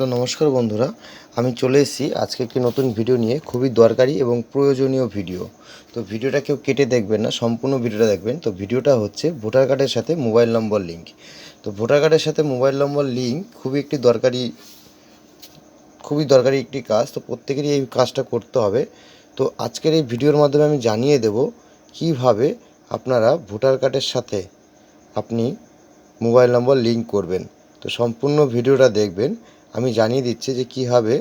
তো নমস্কার বন্ধুরা, আমি চলে এসেছি আজকে একটি নতুন ভিডিও নিয়ে, খুবই দরকারি এবং প্রয়োজনীয় ভিডিও। তো ভিডিওটা কেউ কেটে দেখবেন না, সম্পূর্ণ ভিডিওটা দেখবেন। তো ভিডিওটা হচ্ছে ভোটার কার্ডের সাথে মোবাইল নম্বর লিঙ্ক। তো ভোটার কার্ডের সাথে মোবাইল নম্বর লিঙ্ক খুবই একটি দরকারি, খুবই দরকারি একটি কাজ। তো প্রত্যেকেরই এই কাজটা করতে হবে। তো আজকের এই ভিডিওর মাধ্যমে আমি জানিয়ে দেব কীভাবে আপনারা ভোটার কার্ডের সাথে আপনি মোবাইল নম্বর লিঙ্ক করবেন। তো সম্পূর্ণ ভিডিওটা দেখবেন। আমি জানিয়ে দিচ্ছি যে কীভাবে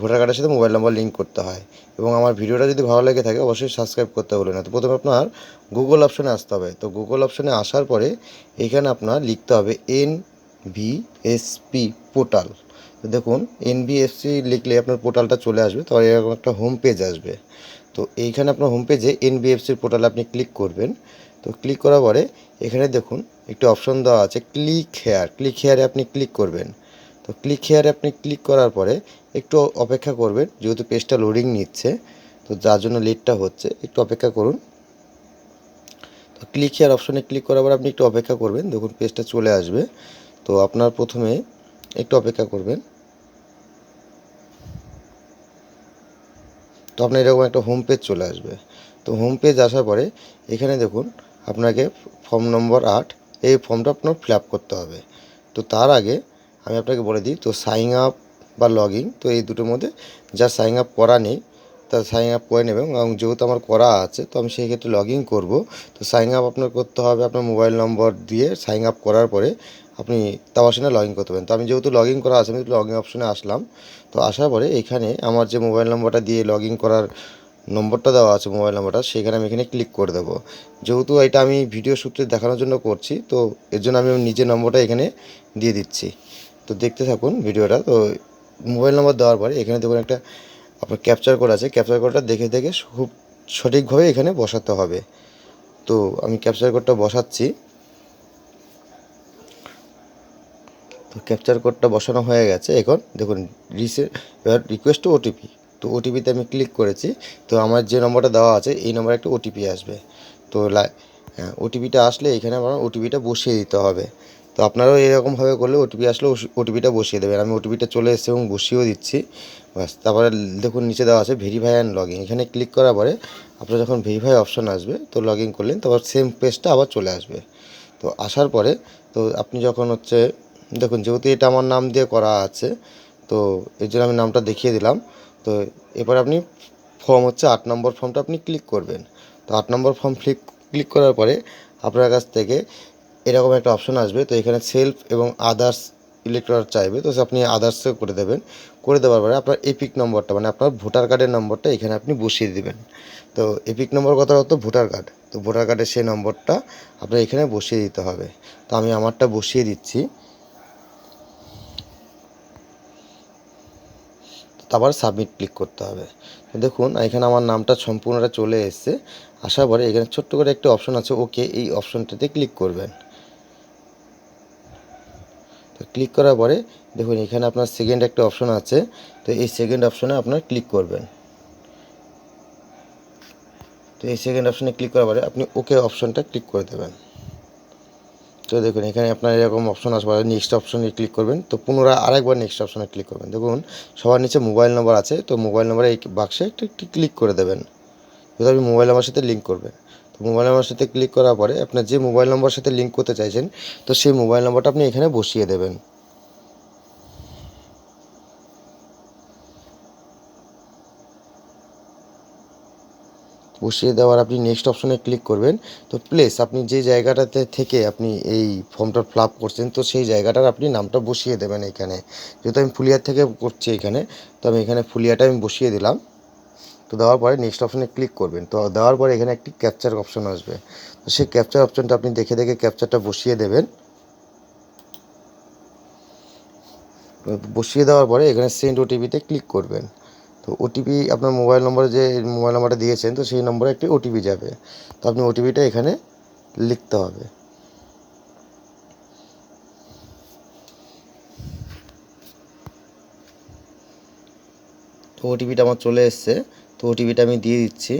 ভোটার কার্ডের সাথে মোবাইল নম্বর লিঙ্ক করতে হয় এবং আমার ভিডিওটা যদি ভালো লেগে থাকে অবশ্যই সাবস্ক্রাইব করতে ভুলবেন না। তো প্রথমে আপনার গুগল অপশনে আসতে হবে। তো গুগল অপশনে আসার পরে এখানে আপনার লিখতে হবে N V S P portal তো দেখুন এনবিএফসি লিখলে আপনার পোর্টালটা চলে আসবে। তো এরকম একটা হোম পেজ আসবে। তো এইখানে আপনার হোম পেজে এনবিএফসির পোর্টালে আপনি ক্লিক করবেন। তো ক্লিক করার পরে এখানে দেখুন একটি অপশন দেওয়া আছে ক্লিক হেয়ার ক্লিক হেয়ারে আপনি ক্লিক করবেন। তো ক্লিক হেয়ারে আপনি ক্লিক করার পরে একটু অপেক্ষা করবেন, যেহেতু পেজটা লোডিং নিচ্ছে, তো যার জন্য লেটটা হচ্ছে, একটু অপেক্ষা করুন। তো ক্লিক হেয়ার অপশনে ক্লিক করার পর আপনি একটু অপেক্ষা করবেন, দেখুন পেজটা চলে আসবে। তো আপনার প্রথমে একটু অপেক্ষা করবেন। তো আপনার এরকম একটা হোম পেজ চলে আসবে। তো হোম পেজ আসার পরে এখানে দেখুন, আপনাকে ফর্ম নম্বর আট, এই ফর্মটা আপনার ফিল করতে হবে। তো তার আগে আমি আপনাকে বলে দিই, তো সাইন আপ বা লগ ইন তো এই দুটোর মধ্যে যা সাইন আপ করা নেই তা সাইন আপ করে নেবেন এবং যেহেতু আমার করা আছে, তো আমি সেই ক্ষেত্রে লগ ইন করব। তো সাইন আপ আপনার করতে হবে আপনার মোবাইল নম্বর দিয়ে সাইন আপ করার পরে আপনি তাওয়াসিনে লগ ইন করতে পারেন। তো আমি যেহেতু লগ ইন করা আছে, আমি লগ ইন অপশনে আসলাম। তো আসার পরে এখানে আমার যে মোবাইল নম্বরটা দিয়ে লগ ইন করার নম্বরটা দেওয়া আছে মোবাইল নম্বরটা সেখানে আমি এখানে ক্লিক করে দেবো। যেহেতু এটা আমি ভিডিও সূত্রে দেখানোর জন্য করছি, তো এর জন্য আমি নিজের নম্বরটা এখানে দিয়ে দিচ্ছি। তো দেখতে থাকুন ভিডিওটা। তো মোবাইল নম্বর দেওয়ার পরে এখানে দেখুন একটা আপনার ক্যাপচার কোড আছে। ক্যাপচার কোডটা দেখে দেখে খুব সঠিকভাবে এখানে বসাতে হবে। তো আমি ক্যাপচার কোডটা বসাচ্ছি। তো ক্যাপচার কোডটা বসানো হয়ে গেছে। এখন দেখুন রিসে এবার রিকোয়েস্ট ওটিপি তো ওটিপিতে আমি ক্লিক করেছি। তো আমার যে নম্বরটা দেওয়া আছে, এই নম্বরে একটা ওটিপি আসবে। তো লা- হ্যাঁ ওটিপিটা আসলে এখানে আমার ওটিপিটা বসিয়ে দিতে হবে। তো আপনারাও এরকমভাবে করলে ওটিপি আসলে ওটিপিটা বসিয়ে দেবেন। আমি ওটিপিটা চলে এসেছে এবং বসিয়েও দিচ্ছি। ব্যাস, তারপরে দেখুন নিচে দেওয়া আছে ভেরিফাই অ্যান্ড লগ ইন এখানে ক্লিক করার পরে আপনার যখন ভেরিফাই অপশন আসবে, তো লগ ইন করলেন, তারপর সেম পেজটা আবার চলে আসবে। তো আসার পরে, তো আপনি যখন হচ্ছে, দেখুন যেহেতু এটা আমার নাম দিয়ে করা আছে, তো এর জন্য আমি নামটা দেখিয়ে দিলাম। তো এবার আপনি ফর্ম হচ্ছে আট নম্বর ফর্মটা আপনি ক্লিক করবেন। তো আট নম্বর ফর্ম ক্লিক ক্লিক করার পরে আপনার কাছ থেকে এরকম একটা অপশন আসবে। তো এখানে সেলফ এবং আদার্স ইলেক্ট্রাল চাইবে। তো আপনি আদার্সে করে দেবেন। করে দেওয়ার পরে আপনার এপিক নম্বরটা মানে আপনার ভোটার কার্ডের নম্বরটা এখানে আপনি বসিয়ে দেবেন। তো এপিক নম্বর কথা হতো ভোটার কার্ড তো ভোটার কার্ডের সেই নম্বরটা আপনার এখানে বসিয়ে দিতে হবে। তো আমি আমারটা বসিয়ে দিচ্ছি। তারপর সাবমিট ক্লিক করতে হবে। দেখুন, এখানে আমার নামটা সম্পূর্ণটা চলে এসেছে। আসার পরে এখানে ছোট্ট করে একটা অপশন আছে ওকে এই অপশনটাতে ক্লিক করবেন। তো ক্লিক করার পরে দেখুন, এখানে আপনার সেকেন্ড একটা অপশন আছে। তো এই সেকেন্ড অপশনে আপনার ক্লিক করবেন। তো এই সেকেন্ড অপশনে ক্লিক করার পরে আপনি ওকে অপশনটা ক্লিক করে দেবেন। তো দেখুন, এখানে আপনার এরকম অপশন আসবে। নেক্সট অপশনে ক্লিক করবেন। তো পুনরায় আরেকবার নেক্সট অপশনে ক্লিক করবেন। দেখুন, সবার নিচে মোবাইল নম্বর আছে। তো মোবাইল নম্বরে এই বাক্সে একটু ক্লিক করে দেবেন। যেহেতু আপনি মোবাইল নাম্বার সাথে লিঙ্ক করবেন। মোবাইল নাম্বার সাথে ক্লিক করার পরে আপনার যে মোবাইল নম্বরের সাথে লিঙ্ক করতে চাইছেন, তো সেই মোবাইল নম্বরটা আপনি এখানে বসিয়ে দেবেন। বসিয়ে দেওয়ার আপনি নেক্সট অপশনে ক্লিক করবেন। তো প্লেস আপনি যে জায়গাটাতে থেকে আপনি এই ফর্মটা ফিল আপ করছেন, তো সেই জায়গাটার আপনি নামটা বসিয়ে দেবেন এখানে। যেহেতু আমি ফুলিয়ার থেকে করছি এখানে, তো আমি এখানে ফুলিয়াটা আমি বসিয়ে দিলাম। তো দেওয়ার পরে নেক্সট অপশনে ক্লিক করবেন। তো দেওয়ার পরে এখানে একটি ক্যাপচার অপশন আসবে। তো সেই ক্যাপচার অপশনটা আপনি দেখে দেখে ক্যাপচারটা বসিয়ে দেবেন। বসিয়ে দেওয়ার পরে এখানে সেন্ড ওটিপিতে ক্লিক করবেন। তো ওটিপি আপনার মোবাইল নম্বরে যে মোবাইল নাম্বারটা দিয়েছেন, তো সেই নম্বরে একটি ওটিপি যাবে। তো আপনি ওটিপিটা এখানে লিখতে হবে। তো ওটিপিটা আমার চলে এসছে। তো ওটিপিটা আমি দিয়ে দিচ্ছি।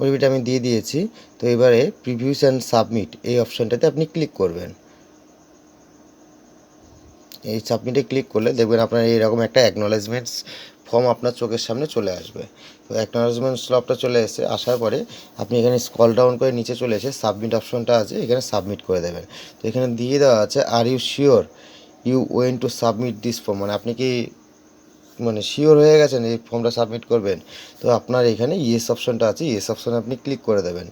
ওটিপিটা আমি দিয়ে দিয়েছি। তো এবারে প্রিভিউস অ্যান্ড সাবমিট এই অপশানটাতে আপনি ক্লিক করবেন। এই সাবমিটে ক্লিক করলে দেখবেন আপনার এইরকম একটা অ্যাকনোলেজমেন্টস ফর্ম আপনার চোখের সামনে চলে আসবে। তো অ্যাকনোলেজমেন্ট স্লপটা চলে এসে আসার পরে আপনি এখানে স্কল ডাউন করে নিচে চলে এসে সাবমিট অপশনটা আছে, এখানে সাবমিট করে দেবেন। তো এখানে দিয়ে দেওয়া আছে are you sure you want to submit this form মানে আপনি কি মানে শিওর হয়ে গেছেন এই ফর্মটা সাবমিট করবেন? তো আপনার এখানে ইয়েস অপশনটা আছে ইয়েস অপশনে আপনি ক্লিক করে দেবেন।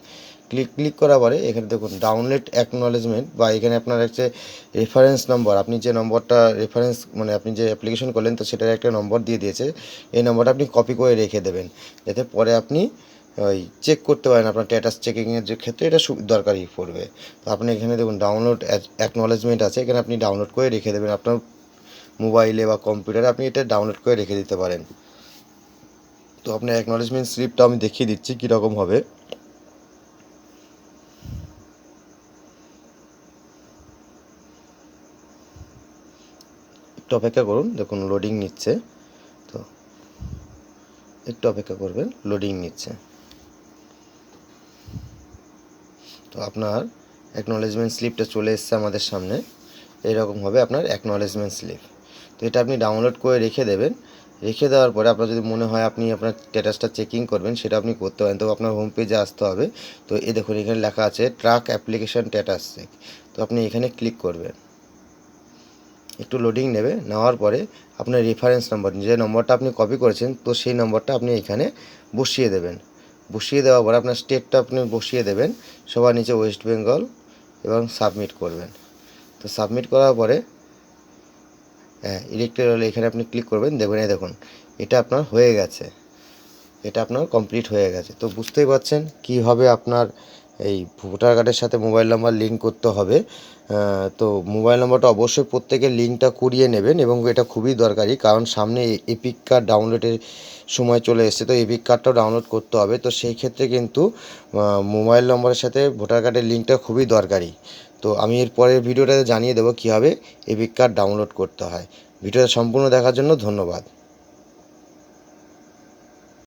ক্লিক ক্লিক করার পরে এখানে দেখুন ডাউনলোড অ্যাকনোলেজমেন্ট বা এখানে আপনার হচ্ছে রেফারেন্স নম্বর আপনি যে নম্বরটা রেফারেন্স মানে আপনি যে অ্যাপ্লিকেশন করলেন তো সেটার একটা নম্বর দিয়ে দিয়েছে। এই নম্বরটা আপনি কপি করে রেখে দেবেন। যাতে পরে আপনি ওই চেক করতে পারেন আপনার স্ট্যাটাস চেকিংয়ের যে ক্ষেত্রে এটা সু- দরকারি পড়বে। তো আপনি এখানে দেখুন ডাউনলোড অ্যাকনোলেজমেন্ট আছে। এখানে আপনি ডাউনলোড করে রেখে দেবেন। আপনার মোবাইলে বা কম্পিউটারে আপনি এটা ডাউনলোড করে রেখে দিতে পারেন। তো আপনার অ্যাকনোলেজমেন্ট স্লিপটা আমি দেখিয়ে দিচ্ছি কীরকম হবে। একটু অপেক্ষা করুন, দেখুন লোডিং নিচ্ছে। তো একটু অপেক্ষা করবেন লোডিং নিচ্ছে। তো আপনার অ্যাকনোলেজমেন্ট স্লিপটা চলে এসছে আমাদের সামনে। এরকম হবে আপনার অ্যাকনোলেজমেন্ট স্লিপ তো এটা আপনি ডাউনলোড করে রেখে দেবেন। রেখে দেওয়ার পরে আপনার যদি মনে হয় আপনি আপনার স্ট্যাটাসটা চেকিং করবেন, সেটা আপনি করতে পারেন। তো আপনার হোম পেজে আসতে হবে। তো এ দেখুন, এখানে লেখা আছে ট্রাক অ্যাপ্লিকেশন স্ট্যাটাস চেক তো আপনি এখানে ক্লিক করবেন। একটু লোডিং নেবে, নেওয়ার পরে আপনার রেফারেন্স নম্বর যে নম্বরটা আপনি কপি করেছেন, তো সেই নম্বরটা আপনি এখানে বসিয়ে দেবেন। বসিয়ে দেওয়ার পরে আপনার স্টেটটা আপনি বসিয়ে দেবেন, সবার নিচে ওয়েস্ট বেঙ্গল এবং সাবমিট করবেন। তো সাবমিট করার পরে হ্যাঁ ইলেকট্রিক এখানে আপনি ক্লিক করবেন, দেখবেন, এই দেখুন, এটা আপনার হয়ে গেছে। এটা আপনার কমপ্লিট হয়ে গেছে। তো বুঝতেই পারছেন কীভাবে আপনার এই ভোটার কার্ডের সাথে মোবাইল নাম্বার লিঙ্ক করতে হবে। তো মোবাইল নাম্বারটা অবশ্যই প্রত্যেকের লিঙ্কটা করিয়ে নেবেন এবং এটা খুবই দরকারি, কারণ সামনে এপিক কার্ড ডাউনলোডের সময় চলে এসেছে, তো এপিক কার্ডটাও ডাউনলোড করতে হবে। তো সেই ক্ষেত্রে কিন্তু মোবাইল নম্বরের সাথে ভোটার কার্ডের লিঙ্কটা খুবই দরকারি। তো আমি এর পরের ভিডিওটাতে জানিয়ে দেবো কীভাবে এপিক কার্ড ডাউনলোড করতে হয়। ভিডিওটা সম্পূর্ণ দেখার জন্য ধন্যবাদ।